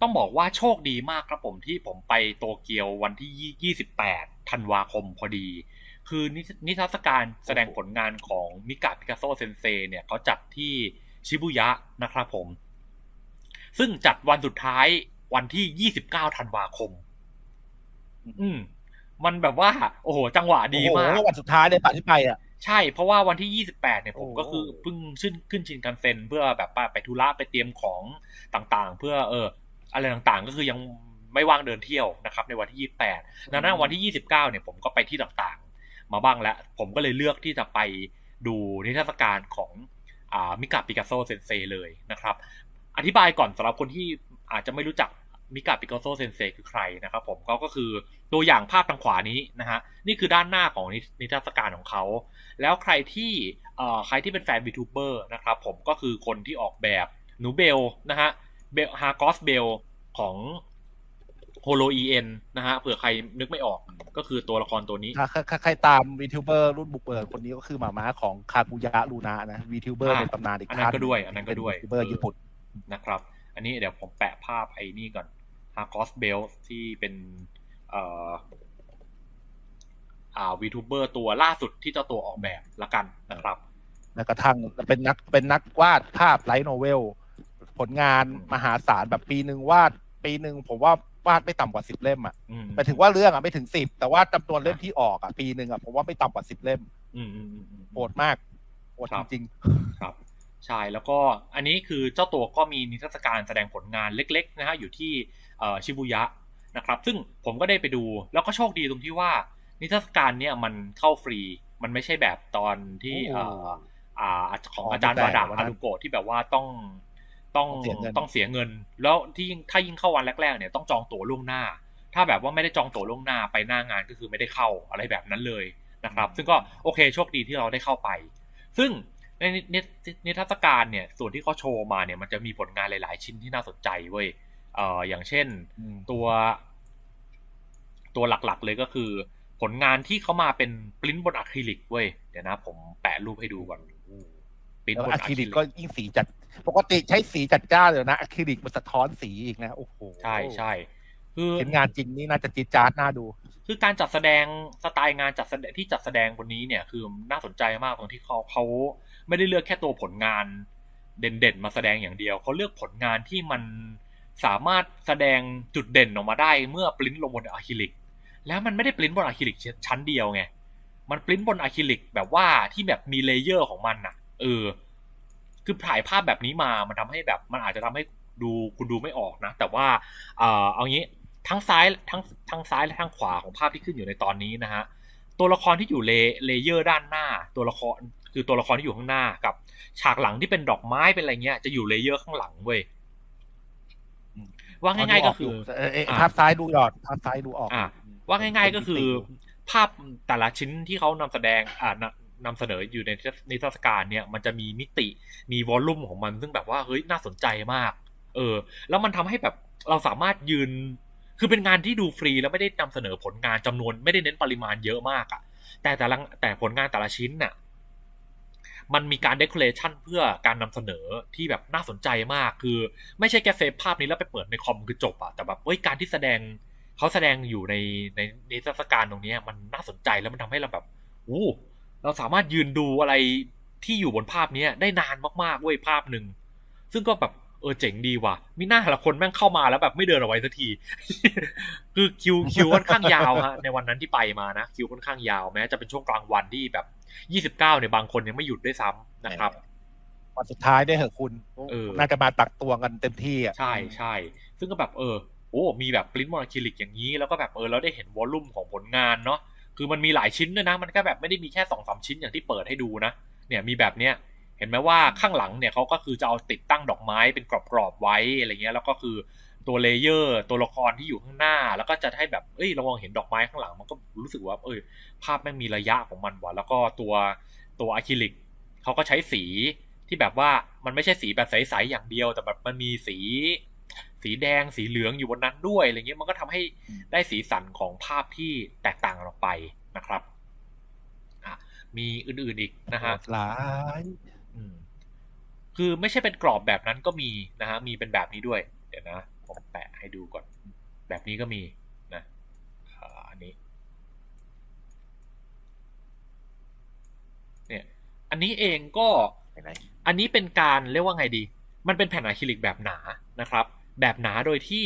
ต้องบอกว่าโชคดีมากครับผมที่ผมไปโตเกียววันที่ 28 ธันวาคมพอดี คือนินิทรรศการแสดงผลงานของมิกาปิกาโซเซนเซเนี่ยเขาจัดที่ชิบุยะนะครับผม ซึ่งจัดวันสุดท้ายวันที่ 29 ธันวาคม อืม มันแบบว่า โอ้โห จังหวะดีมากโอ้โหวันสุดท้ายเลยป่ะที่ไปอะใช่ เพราะว่าวันที่ 28 เนี่ยผมโอ้ก็คือเพิ่งขึ้นขึ้นชินกันเซ็นเพื่อแบบว่าไปธุระไปเตรียมของต่างๆ เพื่อเออ อะไรต่างๆ ก็คือยังไม่ว่างเดินเที่ยวนะครับ ในวันที่ 28ดังนั้นวันที่ 29เนี่ยผมก็ไปที่ต่างๆ มาบ้างแล้ว ผมก็เลยเลือกที่จะไปดูนิทรรศการของอ่ามิกาปิกัสโซเซนเซเลยนะครับ อธิบายก่อนสำหรับคนที่อาจจะไม่รู้จักมิกาปิกัสโซเซนเซคือใครนะครับผมก็ก็คือตัวอย่างภาพทางขวานี้นะฮะนี่คือด้านหน้าของนินิทรรศการของเขา แล้วใครที่เอ่อใครที่เป็นแฟน VTuber นะครับผมก็คือคนที่ออกแบบหนูเบลนะฮะเบลฮากอสเบล ของโฮโลอีเอ็นนะฮะเผื่อใครนึกไม่ออกก็คือตัวละครตัวนี้ถ้าถ้าถ้าใครตามวีทูเบอร์รุ่นบุกเบิกคนนี้ก็คือหมาม้าของคากุยะลูนะนะวีทูเบอร์อ่าในตำนานอีกอันนั้นท่านก็ด้วย อันนั้นก็ด้วยวีทูเบอร์ญี่ปุ่นนะครับ อันนี้เดี๋ยวผมแปะภาพไอ้นี่ก่อนฮากอสเบลที่เป็นเอ่ออ่า VTuber ตัวล่าสุดที่เจ้าตัวออกแบบละกันนะครับ แล้วกระทั่งเป็นนักเป็นนักวาดภาพไลท์โนเวลผลงานมหาศาลแบบปีหนึ่งวาด ปีหนึ่งผมว่าวาดไม่ต่ำกว่าสิบเล่มอะอืมหมายถึงว่าเรื่องอะไม่ถึงสิบแต่ว่าจำนวนเล่มที่ออกอะปีหนึ่งอะผมว่าไม่ต่ำกว่าสิบเล่มอืมอืมอืมอืมโหดมากโหดครับจริงครับใช่แล้วก็อันนี้คือเจ้าตัวก็มีนิทรรศการแสดงผลงานเล็กๆนะฮะอยู่ที่เอ่อชิบุยะนะครับ ซึ่งผมก็ได้ไปดูแล้วก็โชคดีตรงที่ว่านิทรรศการเนี่ยมันเข้าฟรี มันไม่ใช่แบบตอนที่โอ้เอ่ออ่าของอ๋ออาจารย์แต่วาดาวันนั้อานรุโกะที่แบบว่าต้อง ต้องต้องเสียเงินต้องเสียเงิน แล้วที่ยิ่งถ้ายิ่งเข้าวันแรกๆเนี่ยต้องจองตั๋วล่วงหน้า ถ้าแบบว่าไม่ได้จองตั๋วล่วงหน้าไปหน้างานก็คือไม่ได้เข้าอะไรแบบนั้นเลยนะครับ ซึ่งก็โอเคโชคดีที่เราได้เข้าไป ซึ่งในนินิทรรศการเนี่ยส่วนที่เขาโชว์มาเนี่ยมันจะมีผลงานหลาย ๆ ชิ้นที่น่าสนใจเว้ยเอ่ออย่างเช่นอืมตัว ตัวหลักๆเลยก็คือ ผลงานที่เขามาเป็นปริ้นบนอะคริลิกเว้ยเดี๋ยวนะ ผมแปะรูปให้ดูก่อนปริ้นแล้วบนอะอะคคริริลิลิกกก็ยิ่งสีจัด ปกติใช้สีจัดจ้านเลยนะอะคริลิกมันสะท้อนสีอีกนะโอ้โหใช่ใช่คือเห็นงานจริงนี่น่าจะจีดจาร์ดน่าดู คือการจัดแสดงสไตล์งานจัดแสดงที่จัดแสดงบนนี้เนี่ย คือน่าสนใจมากตรงที่เขาเขาไม่ได้เลือกแค่ตัวผลงานเด่นๆมาแสดงอย่างเดียวเขาเลือกผลงานที่มันสามารถแสดงจุดเด่นออกมาได้เมื่อปริ้นลงบนอะคริลิก แล้วมันไม่ได้ปริ้นบนอะคริลิกชั้นเดียวไงมันปริ้นบนอะคริลิกแบบว่าที่แบบมีเลเยอร์ของมันน่ะเออ คือถ่ายภาพแบบนี้มามันทำให้แบบมันอาจจะทำให้ดูคุณดูไม่ออกนะ แต่ว่าเอ่อเอางี้ทั้งซ้ายทั้งทั้งซ้ายและทั้งขวาของภาพที่ขึ้นอยู่ในตอนนี้นะฮะตัวละครที่อยู่เลเลเยอร์ด้านหน้า ตัวละครคือตัวละครที่อยู่ข้างหน้ากับ ฉากหลังที่เป็นดอกไม้เป็นอะไรเงี้ยจะอยู่เลเยอร์ข้างหลังเว้ยอืมว่าง่าย ๆ ก็คือเออเอออะภาพซ้ายดูหยอดภาพซ้ายดูออกอะว่าง่าย ๆ ก็คือ ภาพแต่ละชิ้นที่เขานำแสดงอ่า นำนำเสนออยู่ในนิทรรศการเนี่ยมันจะมีมิติมีวอลลุ่มของมันซึ่งแบบว่าเฮ้ยน่าสนใจมาก เออ แล้วมันทำให้แบบเราสามารถยืน คือเป็นงานที่ดูฟรีแล้วไม่ได้นำเสนอผลงานจำนวนไม่ได้เน้นปริมาณเยอะมากอะ่ะ แต่แต่ละแต่ผลงานแต่ละชิ้นน่ะมันมีการเดคอเรชันเพื่อการนำเสนอที่แบบน่าสนใจมากคือ ไม่ใช่แค่เซฟภาพนี้แล้วไปเปิดในคอมคือจบอะแต่แบบเฮ้ยการที่แสดงเขาแสดงอยู่ในในในเทศการตรงนี้มันน่าสนใจแล้วมันทำให้เราแบบอู้ เราสามารถยืนดูอะไรที่อยู่บนภาพเนี้ยได้นานมากๆเว้ยภาพหนึ่ง ซึ่งก็แบบเออเจ๋งดีว่ะมีหน้าละคนแม่งเข้ามาแล้วแบบไม่เดินเอาไว้สักที คือคิวคิวค่อนข้างยาวฮะในวันนั้นที่ไปมานะคิวค่อนข้างยาวแม้จะเป็นช่วงกลางวันที่แบบยี่สิบเก้าเนี่ยบางคนยังไม่หยุดด้วยซ้ำนะครับวันสุดท้ายได้เหอะคุณเออน่าจะมาตักตวงกันเต็มที่อะใช่ใช่ซึ่งก็แบบเออโอ้มีแบบปริ้นท์โมโนอะคริลิกอย่างนี้แล้วก็แบบเออเราได้เห็นวอลลุ่มของผลงานเนาะ คือมันมีหลายชิ้นด้วยนะ มันก็แบบไม่ได้มีแค่สองสามชิ้นอย่างที่เปิดให้ดูนะ เนี่ยมีแบบเนี้ย เห็นไหมว่าข้างหลังเนี่ยเขาก็คือจะเอาติดตั้งดอกไม้เป็นกรอบๆไว้อะไรเงี้ย แล้วก็คือตัวเลเยอร์ ตัวละครที่อยู่ข้างหน้า แล้วก็จะให้แบบ เอ้ยเรามองเห็นดอกไม้ข้างหลัง มันก็รู้สึกว่า เออภาพแม่งมีระยะของมันว่ะ แล้วก็ตัวตัวอะคริลิกเขาก็ใช้สีที่แบบว่ามันไม่ใช่สีแบบใสๆอย่างเดียว แต่แบบมันมีสี สีแดงสีเหลืองอยู่บนนั้นด้วยอะไรเงี้ยมันก็ทำให้ได้สีสันของภาพที่แตกต่างออกไปนะครับอะมีอื่นๆอีกนะฮะหลายอืมคือไม่ใช่เป็นกรอบแบบนั้นก็มีนะฮะมีเป็นแบบนี้ด้วย เดี๋ยวนะผมแปปะให้ดูก่อน แบบนี้ก็มีนะอ่าอันนี้ เนี่ย อันนี้เองก็ไหนอันนี้เป็นการเรียกว่าไงดี มันเป็นแผ่นอะคริลิกแบบหนานะครับ แบบหนาโดยที่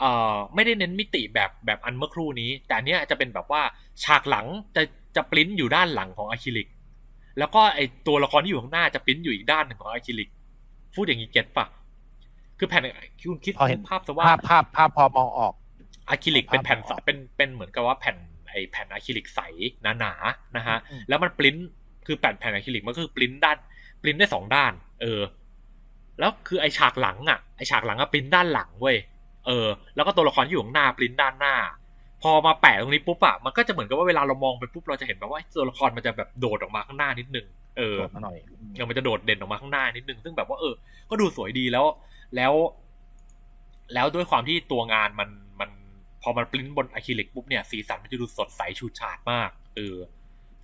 เอ่อไม่ได้เน้นมิติแบบแบบอันเมื่อครู่นี้ แต่อันเนี้ยจะเป็นแบบว่าฉากหลังจะจะปริ้นอยู่ด้านหลังของอะคริลิก แล้วก็ไอตัวละครที่อยู่ข้างหน้าจะปริ้นอยู่อีกด้านหนึ่งของอะคริลิก พูดอย่างนี้เก็ตปะคือแผ่นคุณคิดพอเห็นภาพซะว่าภาพภาพภาพพอมองออกอะคริลิกเป็นแผ่นภาพสเป็นเป็นเหมือนกับว่าแผ่นไอแผ่นอะคริลิกใสหนาๆนะฮะอืมแล้วมันปริ้นคือแผ่นแผ่นอะคริลิกมันก็คือปริ้นด้านปริ้นได้สองด้าน เออ แล้วคือไอฉากหลังอะไอฉากหลังอะปริ้นด้านหลังเว้ยเออ แล้วก็ตัวละครที่อยู่ข้างหน้าปริ้นด้านหน้า พอมาแปะตรงนี้ปุ๊บอะมันก็จะเหมือนกับว่าเวลาเรามองไปปุ๊บเราจะเห็นแบบว่าตัวละครมันจะแบบโดดออกมาข้างหน้านิดนึงเออโดดมาหน่อยเออมันจะโดดเด่นออกมาข้างหน้านิดนึงซึ่งแบบว่าเออ ก็ดูสวยดีแล้ว แล้ว แล้วด้วยความที่ตัวงานมันมัน พอมันปริ้นบนอะคริลิกปุ๊บเนี่ยสีสันมันจะดูสดใสฉูดฉาดมากเออ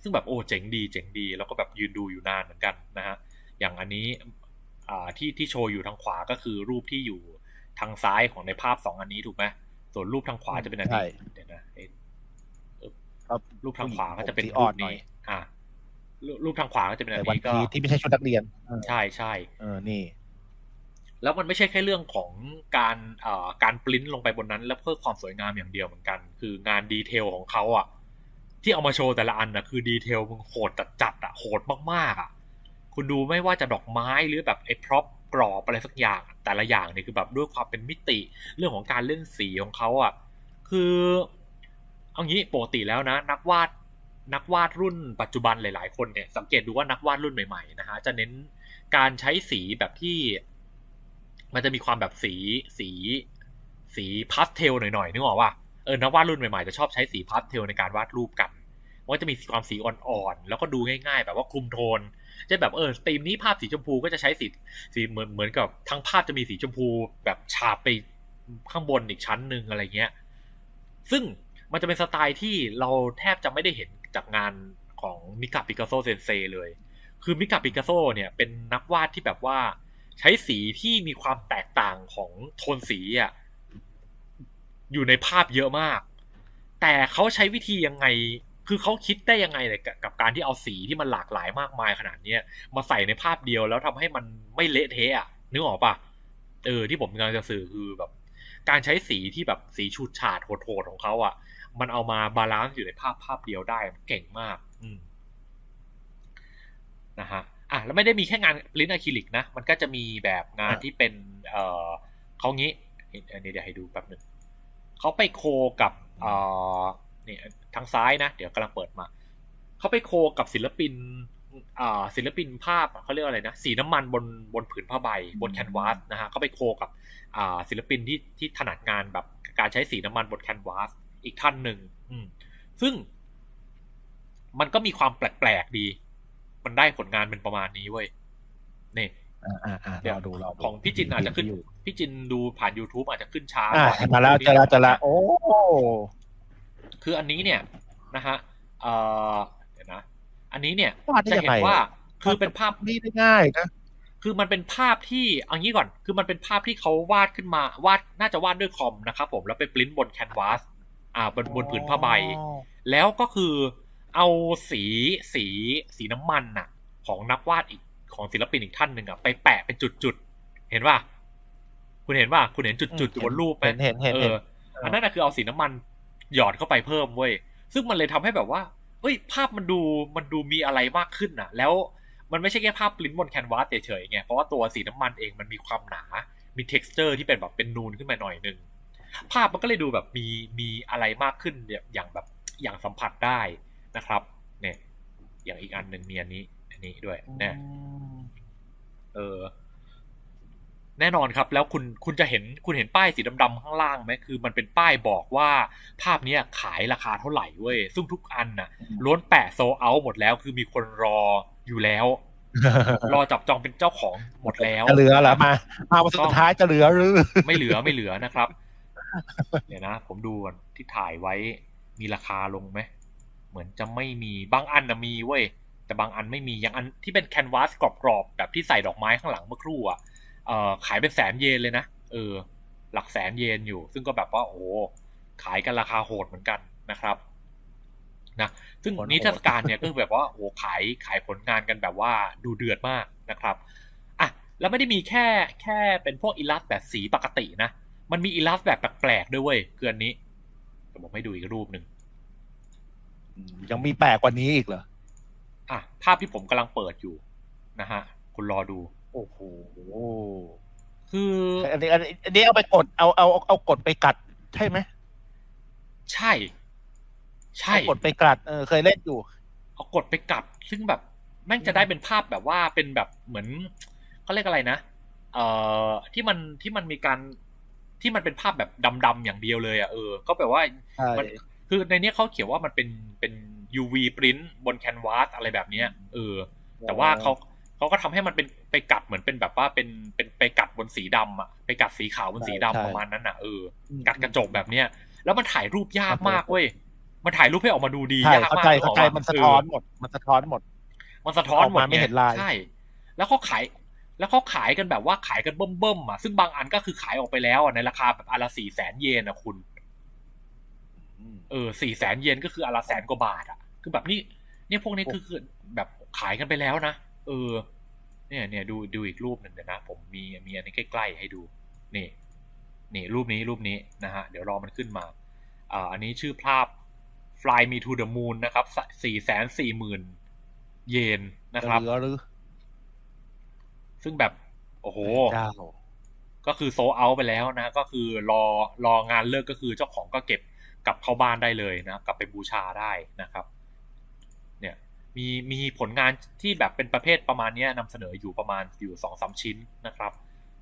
ซึ่งแบบโอ้เจ๋งดีเจ๋งดี แล้วก็แบบยืนดูอยู่นานเหมือนกันนะฮะอย่างอันนี้อ่า ที่ที่โชว์อยู่ทางขวาก็คือรูปที่อยู่ทางซ้ายของในภาพสองอันนี้ถูกไหมส่วนรูปทางขวาจะเป็นอันใช่นี้เดี๋ยวนะเอ๊ะเออครับรูปทางขวาก็จะเป็นผมสีรูอ่อปนหน่อนี้ยอ่ารูปรูปทางขวาก็จะเป็นอัแต่นวันนี้ก็พีที่ไม่ใช่ชุดนักเรียนเออใช่ใช่เออนี่ แล้วมันไม่ใช่แค่เรื่องของการเอ่อการปริ้นลงไปบนนั้น แล้วเพื่อความสวยงามอย่างเดียวเหมือนกัน คืองานดีเทลของเขาอะ ที่เอามาโชว์แต่ละอันนะคือดีเทลมึงโหดจัดจัดๆอะโหดมากๆอะ คุณดูไม่ว่าจะดอกไม้หรือแบบไอ้พร็อพกรอบอะไรสักอย่างแต่ละอย่างเนี่ยคือแบบด้วยความเป็นมิติเรื่องของการเล่นสีของเขาอะคือเอางี้ปกติแล้วนะ นักวาดนักวาดรุ่นปัจจุบันหลาย ๆ คนเนี่ยสังเกตดูว่านักวาดรุ่นใหม่ๆนะฮะจะเน้นการใช้สีแบบที่ มันจะมีความแบบสีสีสีพาสเทลหน่อยๆนึกออกว่าเออนักวาดรุ่นใหม่ๆจะชอบใช้สีพาสเทลในการวาดรูปกัน มันก็จะมีความสีอ่อนๆแล้วก็ดูง่ายๆ แบบว่าคลุมโทนจะแบบเออธีมนี้ภาพสีชมพูก็จะใช้สีสีเหมือนเหมือนกับทั้งภาพจะมีสีชมพู แบบฉาบไปข้างบนอีกชั้นหนึ่งอะไรเงี้ยซึ่งมันจะเป็นสไตล์ที่เราแทบจะไม่ได้เห็นจากงานของมิกาปิกัสโซเซนเซเลย คือมิกาปิกัสโซเนี่ยเป็นนักวาดที่แบบว่าใช้สีที่มีความแตกต่างของโทนสีอะอยู่ในภาพเยอะมาก แต่เขาใช้วิธียังไง คือเขาคิดได้ยังไงเลยกับกับการที่เอาสีที่มันหลากหลายมากมายขนาดเนี้ยมาใส่ในภาพเดียวแล้วทำให้มันไม่เละเทะอะนึกออกปะเออที่ผมกำลังจะสื่อคือแบบ การใช้สีที่แบบสีฉูดฉาดโหดๆของเขาอะ มันเอามาบาลานซ์อยู่ในภาพภาพเดียวได้มันเก่งมาก อืมนะฮะอะแล้วไม่ได้มีแค่งานลิ้นอะคริลิกนะ มันก็จะมีแบบงานอะที่เป็น เอ่อเขางี้อันนี้เดี๋ยวให้ดูแป๊บหนึ่งเขาไปโคกับเอ่อ นี่ทางซ้ายนะ เดี๋ยวกำลังเปิดมา เขาไปโคกับศิลปินอ่าศิลปินภาพอะเขาเรียกว่าอะไรนะ สีน้ำมันบนบนผืนผ้าใบ บนแคนวาสนะฮะเขาไปโคกับอ่าศิลปินที่ที่ถนัดงานแบบการใช้สีน้ำมันบนแคนวาสอีกท่านหนึ่งอืมซึ่ง มันก็มีความแปลกๆดี มันได้ผลงานเป็นประมาณนี้เว้ยนี่อ่าอ่าอ่าเดี๋ยวเราดูเราดูของพี่จินอาจจะขึ้นอยู่พี่จินดูผ่าน YouTube อาจจะขึ้นช้าอ่าหน่อยเห็นมาแล้วเจอแล้วเจอแล้วโอ้ คืออันนี้เนี่ยนะฮะเอ่อเดี๋ยวนะ อันนี้เนี่ยวาดได้จะยังเห็ไงนว่าอะคือเป็นภาพนี่ได้ง่ายนะคือมันเป็นภาพที่เอางี้ก่อน คือมันเป็นภาพที่เขาวาดขึ้นมาวาดน่าจะวาดด้วยคอมนะครับผมแล้วไปปริ้นบนแคนวาสอ่าบนบนผืนผ้าใบอ๋อแล้วก็คือเอาสีสีสีน้ำมันน่ะ ของนักวาดอีกของศิลปินอีกท่านหนึ่งอะไปแปะเป็นจุดๆเห็นป่ะคุณเห็นป่ะคุณเห็นจุดๆอยู่บนรูปไหมเห็นเห็นเห็นเอเห็นออันนั้นน่ะคือเอาสีน้ำมัน หยอดเข้าไปเพิ่มเว้ยซึ่งมันเลยทำให้แบบว่าเอ้ย ภาพมันดูมันดูมีอะไรมากขึ้นน่ะแล้วมันไม่ใช่แค่ภาพปริ้นบนแคนวาสเฉยๆไงเพราะว่าตัวสีน้ำมันเองมันมีความหนา มี t e x t อร์ที่เป็นแบบเป็นนูนขึ้นมาหน่อยหนึงภาพมันก็เลยดูแบบมีมีอะไรมากขึ้นเนี่ยอย่างแบบอย่างสัมผัสได้นะครับ เนี่ย อย่างอีกอันหนึ่งมีอันนี้ อันนี้ด้วยเนี่ยเออ แน่นอนครับ แล้วคุณคุณจะเห็นคุณเห็นป้ายสีดำๆข้างล่างไหมคือ มันเป็นป้ายบอกว่าภาพเนี้ยขายราคาเท่าไหร่เว้ยซึ่งทุกอันน่ะล้วนแปะโซเอาหมดแล้ว คือมีคนรออยู่แล้ว รอจับจองเป็นเจ้าของหมดแล้วจะเหลือเหรอมามาวันสุดท้ายจะเหลือหรือ ไม่เหลือไม่เหลือนะครับเดี๋ยวนะ ผมดูก่อนที่ถ่ายไว้มีราคาลงไหมเหมือนจะไม่มีบางอันนะมีเว้ยแต่บางอันไม่มีอย่างอันที่เป็นแคนวาสกรอบๆแบบที่ใส่ดอกไม้ข้างหลังเมื่อครู่อะ เอ่อขายเป็นแสนเยนเลยนะเออ หลักแสนเยนอยู่ ซึ่งก็แบบว่าโอ้ขายกันราคาโหดเหมือนกันนะครับนะซึ่งผลโหดนิทรรศการเนี่ยก็คือแบบว่าโอ้ขายขายผลงานกันแบบว่าดูเดือดมากนะครับอะแล้วไม่ได้มีแค่แค่เป็นพวกอิลัสแบบสีปกตินะ มันมีอิลัสแบบแปลกๆด้วยเว้ยเกือนนี้เดี๋ยวผมให้ดูอีกรูปหนึ่งยังมีแปลกกว่านี้อีกเหรออะภาพที่ผมกำลังเปิดอยู่นะฮะคุณรอดู โอ้โหคืออันนี้อันนี้อันนี้เอาไปกดเอาเอาเอากดไปกัดใช่ไหมใช่ ใช่เอากดไปกัดเออเคยเล่นอยู่เอากดไปกัด ซึ่งแบบแม่งจะได้เป็นภาพแบบว่าเป็นแบบเหมือนเขาเรียกอะไรนะเอ่อที่มันที่มันมีการที่มันเป็นภาพแบบดำๆอย่างเดียวเลยอะเออ ก็แบบว่าใช่มันคือในเนี้ยเขาเขียนว่ามันเป็นเป็น UV print บนแคนวาสอะไรแบบเนี้ยเออ แต่ว่าเขา เขาก็ทำให้มันเป็นไปกัดเหมือนเป็นแบบว่าเป็นเป็นไปกัดบนสีดำอะไปกัดสีขาวบนสีดำประมาณนั้นอะเออกัดกระจกแบบเนี้ยแล้วมันถ่ายรูปยากมากเว้ยมันถ่ายรูปให้ออกมาดูดีใช่ยากเข้ามากใจนึกอเข้าอกใจปะมันสะท้อนเหมด มันสะท้อนหมด มันสะท้อนหมดออกมาไม่เห็นลายใช่แล้วเขาขายแล้วเขาขายกันแบบว่าขายกันเบิ่มๆอะซึ่งบางอันก็คือขายออกไปแล้วอะในราคาแบบอันละสี่แสนเยนอะคุณเออสี่แสนเยนก็คืออันละแสนกว่าบาทอะ คือแบบนี้เนี่ยพวกนี้คือคือแบบขายกันไปแล้วนะ เออ เนี่ยเนี่ยดูดูอีกรูปหนึ่งเดี๋ยวนะ ผมมีมีอันนี้ใกล้ๆให้ดู นี่ นี่รูปนี้รูปนี้นะฮะ เดี๋ยวรอมันขึ้นมา อ่า อันนี้ชื่อภาพ Fly Me to the Moon นะครับสี่แสนสี่หมื่นเยนนะครับเหลือหรือซึ่งแบบ โอ้โหเจ้าก็คือโซเอาไปแล้วนะ ก็คือรอรองานเลิกก็คือเจ้าของก็เก็บกลับเข้าบ้านได้เลยนะ กลับไปบูชาได้นะครับเนี่ย มีมีผลงานที่แบบเป็นประเภทประมาณเนี้ยนำเสนออยู่ประมาณอยู่สองสามชิ้นนะครับ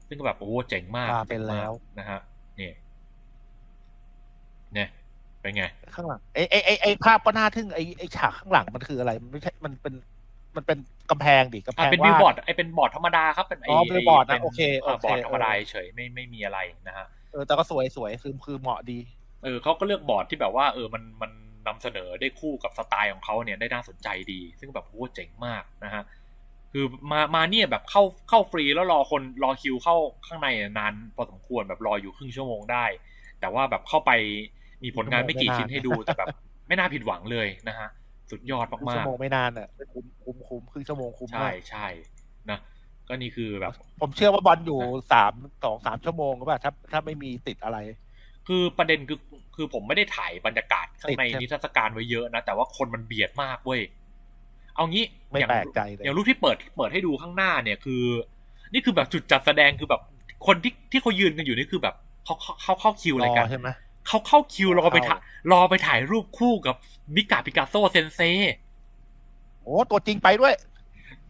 ซึ่งก็แบบโอ้เจ๋งมากมาเป็นแล้วนะฮะนี่เนี่ยเป็นไง ข้างหลังไอ้ไอ้ไอ้ไอ้ภาพก็น่าทึ่งไอ้ไอ้ฉากข้างหลังมันคืออะไรมันไม่ใช่มันเป็นมันเป็นกำแพงดิกำแพอะงเป็นว่าบิลบอร์ดไอเป็นบอร์ดธรรมดาครับเป็นไออ๋อ billboard นะป็โอเคโอเคบอร์ดธรรมดาเออเฉยไม่ไม่มีอะไรนะฮะเออแต่ก็สวยสวยคือคือเหมาะดี เออเขาก็เลือกบอร์ดที่แบบว่า เออมันมัน นำเสนอได้คู่กับสไตล์ของเขาเนี่ยได้น่าสนใจดี ซึ่งแบบโอ้เจ๋งมากนะฮะคือมามาเนี่ยแบบเข้าเข้าฟรีแล้วรอคนรอคิวเข้าข้างในนานพอสมควรแบบรออยู่ครึ่งชั่วโมงได้ แต่ว่าแบบเข้าไปมีผลงานไม่กี่ชิ้นให้ดูแต่แบบไม่น่าผิดหวังเลยนะฮะสุดยอดครึ่งมาชั่กวโมงไม่นานอะคุ้มคุ้มคุ้มครึ่งชั่วโมงคุ้มๆใช่มากใช่นะก็นี่คือแบบ ผมเชื่อว่าบอลอยู่สามสองสามชั่วโมงหรือเปล่าถ้าถ้าไม่มีติดอะไร คือประเด็นคือ คือผมไม่ได้ถ่ายบรรยากาศข้างในติดใช่ไหมนิทรรศการไว้เยอะนะ แต่ว่าคนมันเบียดมากเว้ย เอางี้ไม่อย่างแปลกใจเลยอย่างรูปที่เปิดเปิดให้ดูข้างหน้าเนี่ยคือ นี่คือแบบจุดจัดแสดงคือแบบคนที่ที่เขายืนกันอยู่นี่คือแบบเขาเขาเขาเข้าคิวอะไรกันใช่ไหมเขาเข้าคิวรอไปถ่ายเข้รอไปถ่ายรูปคู่กับมิกาปิกาโซเซนเซโอ้ตัวจริงไปด้วย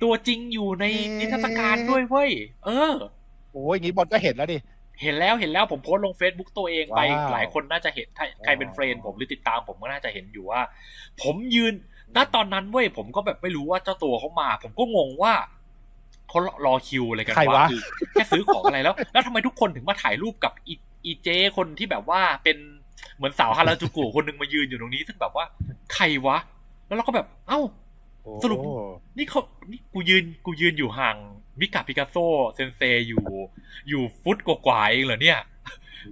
ตัวจริงอยู่ในเอ๊ะนิทรรศการด้วยเว้ยเออโอ้ยอย่างนี้บอลก็เห็นแล้วดิ เห็นแล้วเห็นแล้วผมโพสต์ลง Facebook ตัวเองไปว้าวหลายคนน่าจะเห็นถ้าใครเป็นอ๋อเฟรนด์ผมหรือติดตามผมก็น่าจะเห็นอยู่ว่า ผมยืนณตอนนั้นเว้ยผมก็แบบไม่รู้ว่าเจ้าตัวเขามา ผมก็งงว่าเขารอคิวอะไรกันใครวะคือแค่ซื้อของอะไรแล้ว แล้วทำไมทุกคนถึงมาถ่ายรูปกับอีอีเจคนที่แบบว่าเป็นเหมือนสาวฮาราจูกุคนหนึ่งมายืนอยู่ตรงนี้ ซึ่งแบบว่าใครวะ แล้วเราก็แบบ เอ้า สรุปโอ้นี่เขานี่กูยืนกูยืนอยู่ห่าง มิกาปิกาโซเซนเซอยู่ อยู่ฟุตกว่าๆเองเหรอเนี่ย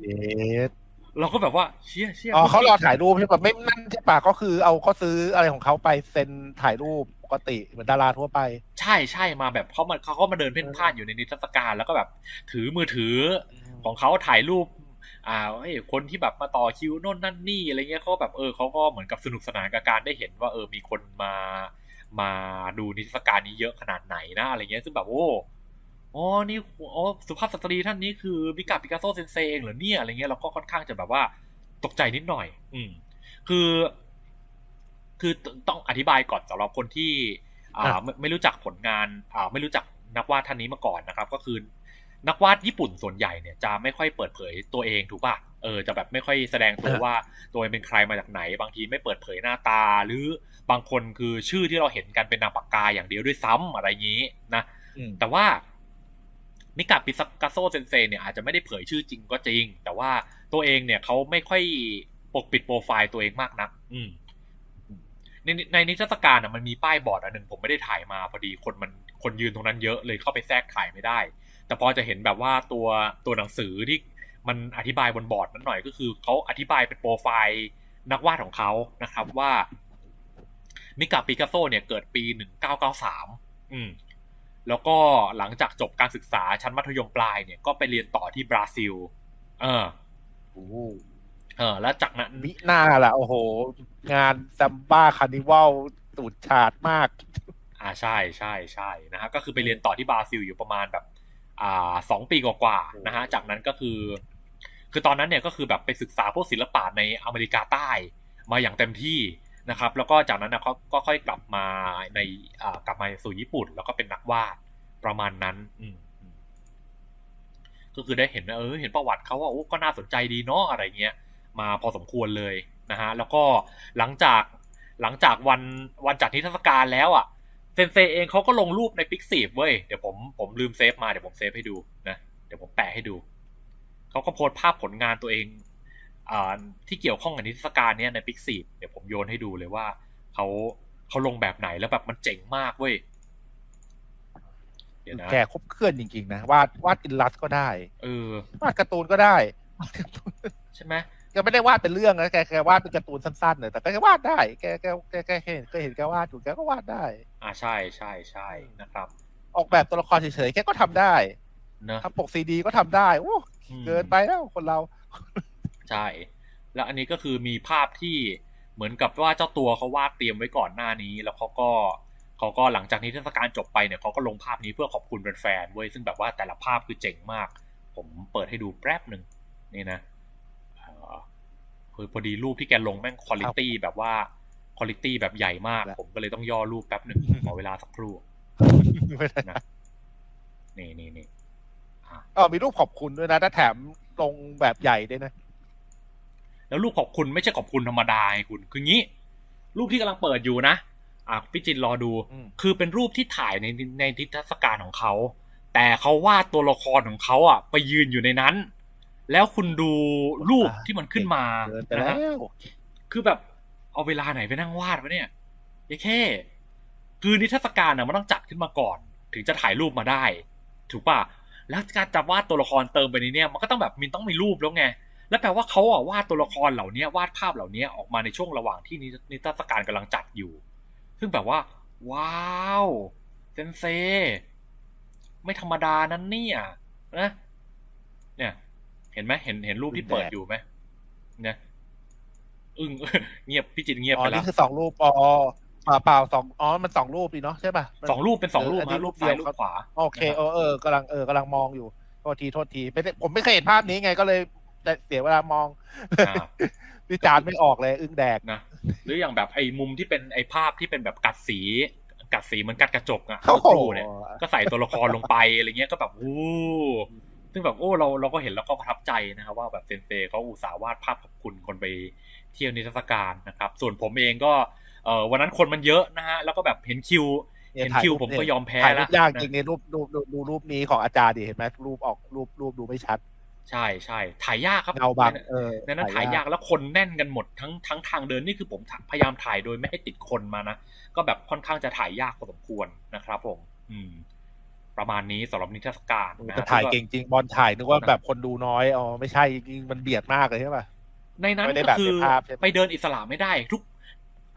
เย็ดเราก็แบบว่าเชี่ยเชี่ยอ๋อเขารอถ่ายรูปใช่ปะไม่นั่นใช่ปะก็คือเอาเขาซื้ออะไรของเขาไปเซ็นถ่ายรูปปกติเหมือนดาราทั่วไป ใช่ใช่มาแบบเขามาเขาก็มาเดินเพ่นพ่านอยู่ในนิทรรศการแล้วก็แบบ ถือมือถือของเขาถ่ายรูป อ่าเอ้ยคนที่แบบมาต่อคิวโน่นนั่นนี่อะไรเงี้ยเขาแบบเออเขาก็เหมือนกับสนุกสนานกับการได้เห็นว่าเออมีคนมา มาดูนิทรรศการนี้เยอะขนาดไหนนะอะไรเงี้ยซึ่งแบบโอ้อ๋อนี่อ๋อสุภาพสตรีท่านนี้คือมิกาปิกาโซเซนเซเองเหรอเนี่ยอะไรเงี้ยเราก็ค่อนข้างจะแบบว่าตกใจนิดหน่อย อืม คือ คือต้องอธิบายก่อนสำหรับคนที่ อ่าอะไม่ไม่รู้จักผลงาน อ่า ไม่รู้จักนักวาดท่านนี้มาก่อนนะครับ ก็คือ นักวาดญี่ปุ่นส่วนใหญ่เนี่ยจะไม่ค่อยเปิดเผยตัวเองถูกป่ะ เออจะแบบไม่ค่อยแสดงตัวว่าตัวเองเป็นใครมาจากไหน บางทีไม่เปิดเผยหน้าตา หรือบางคนคือชื่อที่เราเห็นกันเป็นนามปากกาอย่างเดียวด้วยซ้ำอะไรอย่างนี้นะอืมแต่ว่ามิกาปิซากาโซเซนเซเนี่ยอาจจะไม่ได้เผยชื่อจริงก็จริง แต่ว่าตัวเองเนี่ยเขาไม่ค่อยปกปิดโปรไฟล์ตัวเองมากนัก อืมในในนิทรรศการอะมันมีป้ายบอร์ดอันหนึ่งผมไม่ได้ถ่ายมาพอดีคนมันคนยืนตรงนั้นเยอะเลยเข้าไปแทรกถ่ายไม่ได้ แต่พอจะเห็นแบบว่าตัวตัวหนังสือที่ มันอธิบายบนบอร์ดนั้นหน่อยก็คือเขาอธิบายเป็นโปรไฟล์นักวาดของเขานะครับว่ามิกาปิกัสโซเนี่ยเกิดปี 1993 อืมแล้วก็หลังจากจบการศึกษาชั้นมัธยมปลายเนี่ยก็ไปเรียนต่อที่บราซิล เออโอ้โหเออ แล้วจากนั้นมิหน้าล่ะ โอ้โห งานซัมบ้าคาร์นิวัลตูดฉาดมาก อ่าใช่ใช่ใช่นะฮะก็คือไปเรียนต่อที่บราซิลอยู่ประมาณแบบ อ่าสองปีกว่าๆนะฮะ จากนั้นก็คือ คือตอนนั้นเนี่ยก็คือแบบไปศึกษาพวกศิลปะในอเมริกาใต้ มาอย่างเต็มที่นะครับ แล้วก็จากนั้นนะเขาก็ค่อยกลับมาในกลับมาสู่ญี่ปุ่น แล้วก็เป็นนักวาดประมาณนั้นอืก็คือได้เห็นเออเห็นประวัติเขาว่าโอ้ก็น่าสนใจดีเนาะอะไรเงี้ย มาพอสมควรเลยนะฮะแล้วก็หลังจากหลังจากวันวันจัดนิทรรศการแล้วอะเซนเซเองเขาก็ลงรูปในพิกซีฟเว้ยเดี๋ยวผมผมลืมเซฟมาเดี๋ยวผมเซฟให้ดูนะเดี๋ยวผมแปะให้ดู เขาก็โพสต์ภาพผลงานตัวเองอ่าที่เกี่ยวข้องกับนิทรรศการเนี้ยในพิกซีฟเดี๋ยวผมโยนให้ดูเลยว่าเขาเขาลงแบบไหนแล้วแบบมันเจ๋งมากเว้ยเดี๋ยวนะแกครบเคลื่อนจริงๆนะวาดวาดอินลัสก็ได้ เออวาดการ์ตูนก็ได้ ใช่ไหมแกไม่ได้วาดเป็นเรื่องนะแกแกวาดเป็นการ์ตูนสั้นๆเลยแต่แกวาดได้แกแกแกแกเห็นก็เห็นแกวาดอยู่แกก็วาดได้ อ่าใช่ใช่ใช่นะครับ ออกแบบตัวละครเฉยๆแกก็ทำได้เนอะทำปกซีดีก็ทำได้โอ้อืม เกินไปแล้วคนเราใช่ แล้วอันนี้ก็คือมีภาพที่เหมือนกับว่าเจ้าตัวเขาวาดเตรียมไว้ก่อนหน้านี้ แล้วเขาก็เขาก็หลังจากนี้เทศกาลจบไปเนี่ยเขาก็ลงภาพนี้เพื่อขอบคุณแฟนๆเว้ยซึ่งแบบว่าแต่ละภาพคือเจ๋งมาก ผมเปิดให้ดูแป๊บหนึ่งนี่นะเอ่อคือพอดีรูปที่แกลงแม่งคุณ i t y แบบว่าคุณ i t y แบบใหญ่มาก ผมก็เลยต้องย่อรูปแป๊บหนึ่งขอเวลาสักครู่ไม่ได้นะนี่นี่นี่ อะอ๋อมีรูปขอบคุณด้วยนะถ้าแถมลงแบบใหญ่ด้วยนะ แล้วรูปขอบคุณไม่ใช่ขอบคุณธรรมดาไงคุณ คืองี้ รูปที่กำลังเปิดอยู่นะ อะพี่จินรอดูอืมคือเป็นรูปที่ถ่ายในในนิทรรศการของเขา แต่เขาวาดตัวละครของเขาอะ ไปยืนอยู่ในนั้น แล้วคุณดูรูปที่มันขึ้นมาเกินไปนะแล้ฮะวคือแบบเอาเวลาไหนไปนั่งวาดวะเนี่ยไอ้แค่ คือนิทรรศการอะมันต้องจัดขึ้นมาก่อน ถึงจะถ่ายรูปมาได้ ถูกป่ะ แล้วการจะวาดตัวละครเติมไปในเนี้ยมันก็ต้องแบบมันต้องมีรูปแล้วไงแล้วแปลว่าเขาอะวาดตัวละครเหล่านี้วาดภาพเหล่านี้ออกมาในช่วงระหว่างที่นิทรรศการกำลังจัดอยู่ ซึ่งแบบว่า ว้าวเซนเซไม่ธรรมดานั้นเนี่ยนะเนี่ย เห็นไหมเห็นเห็นรูปที่เปิดอยู่ไหมเนี่ยอึ้งเงียบพี่จิตรเงียบไปแล้วนี่คือสองรูปอ๋อ เปล่าเปล่าสองอ๋อมันสองรูปดีเนาะใช่ป่ะมัน สองรูปเป็นสองรูปเอออันนี้นะรูปรูปเดีซ้ายวยรูปขวา โอเคเออเออกำลังเออกำลังมองอยู่โทษทีโทษทีไม่ได้ผมไม่เคยเห็นภาพนี้ไงก็เลยเสียเวลามองอ่า วิจารณ์ไม่ออกเลย อึ้งแดก นะ หรืออย่างแบบไอ้มุมที่เป็นไอ้ภาพที่เป็นแบบกัดสี กัดสีเหมือนกัดกระจกอะโอ้โหตู้เนี่ยก็ใส่ตัวละครลงไปอะไรเงี้ยก็แบบโอ้ซึ่งแบบโอ้เราเราก็เห็นแล้วก็ประทับใจนะครับว่าแบบเซนเซเขาอุตส่าห์วาดภาพขอบคุณคนไปเที่ยวนิทรรศการนะครับ ส่วนผมเองก็ เออวันนั้นคนมันเยอะนะฮะแล้วก็แบบเห็นคิวเนี่ยเห็นถ่ายคิวรูปผมก็ยอมแพ้ถ่ายรูแล้วปยากนะจริงในรูปดูดูดูรูปนี้ของอาจารย์ดิเห็นไหมรูปออกรูปรูปดูไม่ชัด ใช่ใช่ถ่ายยากครับเงาบังเออในนั้นถ่ายยากแล้วคนแน่นกันหมดทั้งทั้งทางเดินนี่คือผมพยายามถ่ายโดยไม่ให้ติดคนมานะก็แบบค่อนข้างจะถ่ายยากพอสมควรนะครับ ผม อืม ประมาณนี้สำหรับนิทรรศการนะแต่ถ่ายเก่งจริงบอลถ่ายนึกว่าแบบคนดูน้อยอ๋อไม่ใช่จริงๆมันเบียดมากเลยใช่ป่ะในนั้นไม่ได้ก็แบบคือในภาพใช่ไหมไปเดินอิสระไม่ได้ทุกเ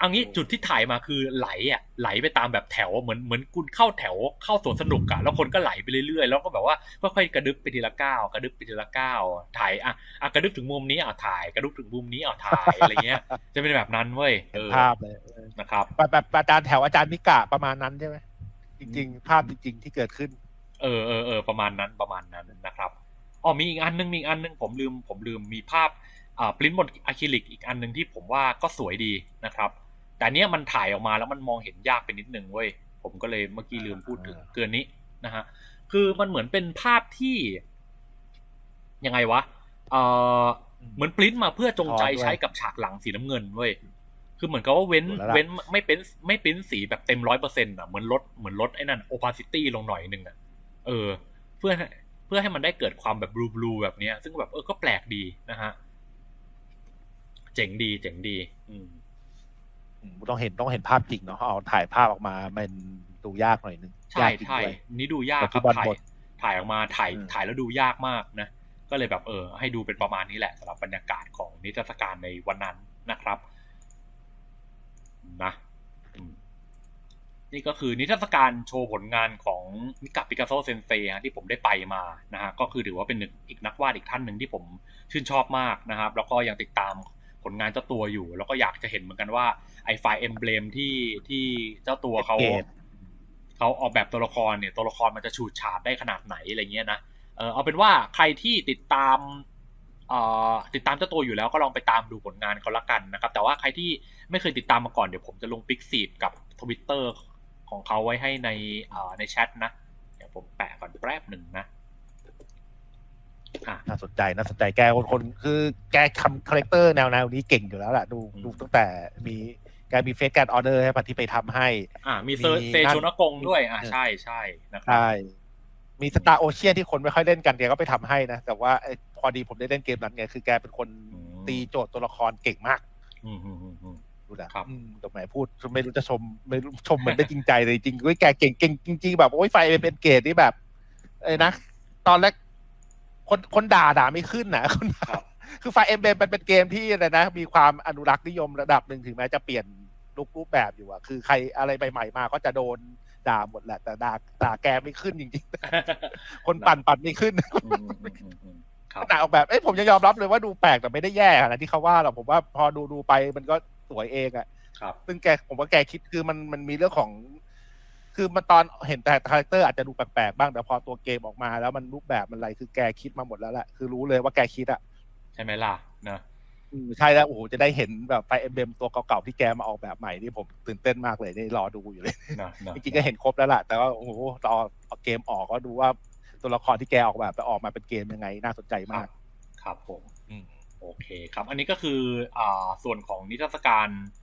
อันนี้จุดที่ถ่ายมาคือไหลอะไหลไปตามแบบแถวเหมือนเหมือนคุณเข้าแถวเข้าสวนสนุกอะแล้วคนก็ไหลไปเรื่อยๆ แล้วก็แบบว่าค่อยๆกระดึบไปทีละก้าวกระดึบไปทีละก้าวถ่ายอะอะกระดึบถึงมุมนี้อะถ่ายกระดึบถึงมุมนี้อะถ่ายอะไรเงี้ย จะเป็นแบบนั้นเว้ยเออภาพเลยเออนะครับแบบแบบอาจารย์แถวอาจารย์มิกะประมาณนั้นใช่ไหมจริง ๆ ภาพจริง ๆ ที่เกิดขึ้น เออเออเออประมาณนั้นประมาณนั้นนะครับอ๋อมีอีกอันนึงมีอีกอันนึงผมลืมผมลืมมีภาพอ่าปริ้นบนอะคริลิกอีกอันนึงที่ผมว่าก็สวยดีนะครับ แต่เนี้ยมันถ่ายออกมาแล้วมันมองเห็นยากไปนิดนึงเว้ยผมก็เลยเมื่อกี้ลืมพูดถึงอ่าเกินนี้นะฮะคือมันเหมือนเป็นภาพที่ยังไงวะเออเหมือนปริ้นมาเพื่อจงใจใช้กับฉากหลังสีน้ำเงินเว้ยคือเหมือนกับว่าเว้นถูกแล้วล่ะเว้นไม่เป็นไม่ปริ้นสีแบบเต็มร้อยเปอร์เซ็นต์อะเหมือนลดเหมือนลดไอ้นั่นโอปาซิตี้ลงหน่อยนึงอะเออ เพื่อให้เพื่อให้มันได้เกิดความแบบบลูบลูแบบเนี้ย ซึ่งแบบเออก็แปลกดีนะฮะ เจ๋งดี เจ๋งดี อืมอืม ต้องเห็นต้องเห็นภาพจริงเนาะเอาถ่ายภาพออกมามันดูยากหน่อยนึงใช่ยากจริงใช่ด้วยนี่ดูยากครับปัจจุบันถ่ายบทถ่ายออกมาถ่ายอืมถ่ายแล้วดูยากมากนะก็เลยแบบเออ ให้ดูเป็นประมาณนี้แหละสำหรับบรรยากาศของนิทรรศการในวันนั้นนะครับ นะอืมนี่ก็คือนิทรรศการโชว์ผลงานของมิกาปิกาโซเซนเซที่ผมได้ไปมานะฮะก็คือถือว่าเป็นหนึ่งอีกนักวาดอีกท่านหนึ่งที่ผมชื่นชอบมากนะครับ แล้วก็ยังติดตาม ผลงานเจ้าตัวอยู่ แล้วก็อยากจะเห็นเหมือนกันว่าไอ้ไฟล์เอมเบลมที่ที่เจ้าตัวเขาเกตเขาออกแบบตัวละครเนี่ยตัวละครมันจะฉูดฉาดได้ขนาดไหนอะไรเงี้ยนะเออเอาเป็นว่าใครที่ติดตามเอ่อติดตามเจ้าตัวอยู่แล้วก็ลองไปตามดูผลงานเขาละกันนะครับ แต่ว่าใครที่ไม่เคยติดตามมาก่อนเดี๋ยวผมจะลงปิกซีดกับทวิตเตอร์ของเขาไว้ให้ในเอ่อในแชทนะ เดี๋ยวผมแปะก่อนแป๊บหนึ่งนะอะ น่าสนใจน่าสนใจแกคนคนคือแกคำคาแรคเตอร์แนวแนวนี้เก่งอยู่แล้วแหละดูอืมดูตั้งแต่มีแกมีเฟซการออเดอร์ให้ปะที่ไปทำให้ อ่า มีเซอร์มีเซนั่นโชนกงด้วย อ่าใช่ใช่นะครัใช่มีสตาร์โอเชียนที่คนไม่ค่อยเล่นกันแกก็ไปทำให้นะ แต่ว่าไอ้พอดีผมได้เล่นเกมนั้นไงคือแกเป็นคนตีโจทย์ตัวละครเก่งมากอืมอืมอืมอืมดูนะครับอืมตรงไหนพูดไม่รู้จะชมไม่รู้ชมเหมือนได้จริงใจเลยจริงๆเว้ยแกเก่งเก่งจริง ๆ แบบโอ้ยไฟเป็นเกรดนี่แบบเอ้ยนะตอนแรก คนคนด่าด่าไม่ขึ้นนะคนด่าครับคือไฟเอ็มเบมันเป็นเกมที่อะไรนะ มีความอนุรักษ์นิยมระดับหนึ่งถึงแม้จะเปลี่ยนรูปรูปแบบอยู่อะคือใครอะไรใหม่ๆมาก็จะโดนด่าหมดแหละ แต่ด่าด่าแกไม่ขึ้นจริงๆ คนปั่นปั่นไม่ขึ้นอืมอืมอืมอืมครับขนาดออกแบบเอ้ยผมจะยอมรับเลยว่าดูแปลกแต่ไม่ได้แย่ขนาดที่เขาว่าหรอกผมว่าพอดูดูไปมันก็สวยเองอะครับซึ่งแกผมว่าแกคิดคือมันมันมีเรื่องของ คือมันตอนเห็นแต่คาแรคเตอร์อาจจะดูแปลกๆบ้างแต่พอตัวเกมออกมา แล้วมันรูปแบบมันอะไรคือแกคิดมาหมดแล้วแหละคือรู้เลยว่าแกคิดอะใช่ไหมล่ะนะอืมใช่แล้วโอ้โหจะได้เห็นแบบไฟเอ็มเบมตัวเก่าๆที่แกมาออกแบบใหม่นี่ผมตื่นเต้นมากเลยนี่รอดูอยู่เลยนะนะจริงๆก็เห็นครบแล้วล่ะแต่ว่าโอ้โหตอนเอาเกมออกก็ดูว่าตัวละครที่แกออกแบบไปออกมาเป็นเกมยังไงน่าสนใจครัมากบครับผมอืมโอเคครับ อันนี้ก็คืออ่าส่วนของนิทรรศการอ่า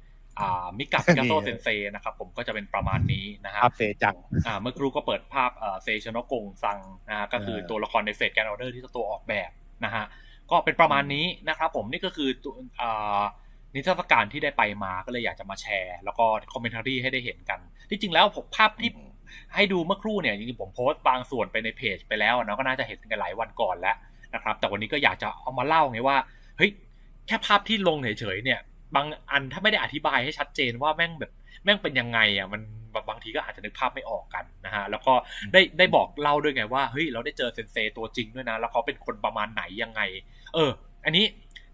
มิกาปิกาโซนี่เซนเซนะครับผมก็จะเป็นประมาณนี้นะฮะภาพเซจังอ่าเมื่อครูก็เปิดภาพเอ่อเซชโนกงซังนะฮะก็คือเออตัวละครในเฟสแกนออเดอร์ที่เจ้าตัวออกแบบนะฮะก็เป็นประมาณนี้นะครับผมนี่ก็คือตัวอ่านิทรรศการที่ได้ไปมาก็เลยอยากจะมาแชร์ แล้วก็คอมเมนต์รีให้ได้เห็นกัน ที่จริงแล้วผมภาพที่ให้ดูเมื่อครู่เนี่ยจริงๆผมโพสต์บางส่วนไปในเพจไปแล้วเนาะก็น่าจะเห็นกันหลายวันก่อนแล้วนะครับ แต่วันนี้ก็อยากจะเอามาเล่าไงว่าเฮ้ยแค่ภาพที่ลงเฉยๆเนี่ย บางอันถ้าไม่ได้อธิบายให้ชัดเจนว่าแม่งแบบแม่งเป็นยังไงอะมันบางทีก็อาจจะนึกภาพไม่ออกกันนะฮะแล้วก็ได้ได้บอกเล่าด้วยไงว่าเฮ้ยเราได้เจอเซนเซตัวจริงด้วยนะ แล้วเขาเป็นคนประมาณไหนยังไง เออ อันนี้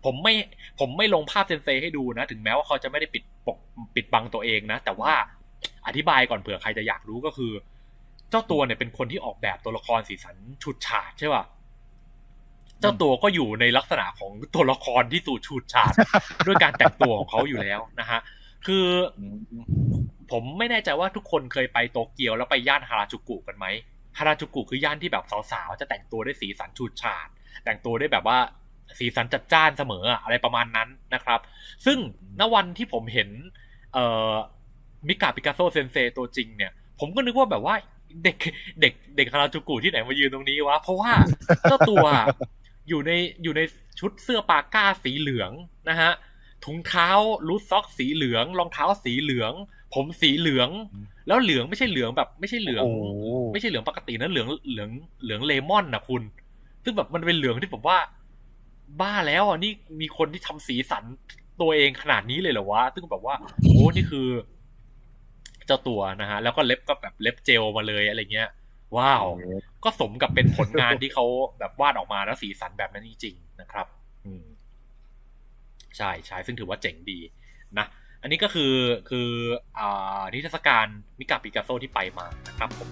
ผมไม่ผมไม่ลงภาพเซนเซให้ดูนะ ถึงแม้ว่าเขาจะไม่ได้ปิดปกปิดบังตัวเองนะ แต่ว่าอธิบายก่อนเผื่อใครจะอยากรู้ก็คือ เจ้าตัวเนี่ยเป็นคนที่ออกแบบตัวละครสีสันฉุดฉาดใช่ป่ะ เจ้าตัวก็อยู่ในลักษณะของตัวละครที่สูดฉูดฉาดด้วยการแต่งตัวของเขาอยู่แล้วนะฮะคือผมไม่แน่ใจว่าทุกคนเคยไปโตเกียวแล้วไปย่านฮาราจูกุกันไหมฮาราจูกุคือย่านที่แบบสาวๆจะแต่งตัวด้วยสีสันฉูดฉาด แต่งตัวด้วยแบบว่าสีสันจัดจ้านเสมออะอะไรประมาณนั้นนะครับ ซึ่งณวันที่ผมเห็นเอ่อมิกาปิกาโซเซนเซตัวจริงเนี่ย ผมก็นึกว่าแบบว่าเด็กเด็กเด็กฮาราจูกุที่ไหนมายืนตรงนี้วะ เพราะว่าเจ้าตัว อะอยู่ในอยู่ในชุดเสื้อปาก้าสีเหลืองนะฮะถุงเท้าลูซซ็อกสีเหลืองรองเท้าสีเหลือง ผมสีเหลือง แล้วเหลืองไม่ใช่เหลืองแบบ ไม่ใช่เหลืองโอ้โหไม่ใช่เหลืองปกตินะเหลืองเหลืองเหลืองเลมอนนะคุณ ซึ่งแบบมันเป็นเหลืองที่ผมว่า บ้าแล้วอะนี่มีคนที่ทำสีสันตัวเองขนาดนี้เลยเหรอวะซึ่งแบบว่าโอ้นี่คือ เจ้าตัวนะฮะแล้วก็เล็บก็แบบเล็บเจลมาเลยอะไรเงี้ย ว้าว ก็สมกับเป็นผลงานที่เขาแบบวาดออกมาแล้วสีสันแบบนั้นจริงๆนะครับ อืมใช่ใช่ซึ่งถือว่าเจ๋งดีนะอันนี้ก็คือคืออ่านิทรรศการมิกาปิกาโซที่ไปมานะครับผม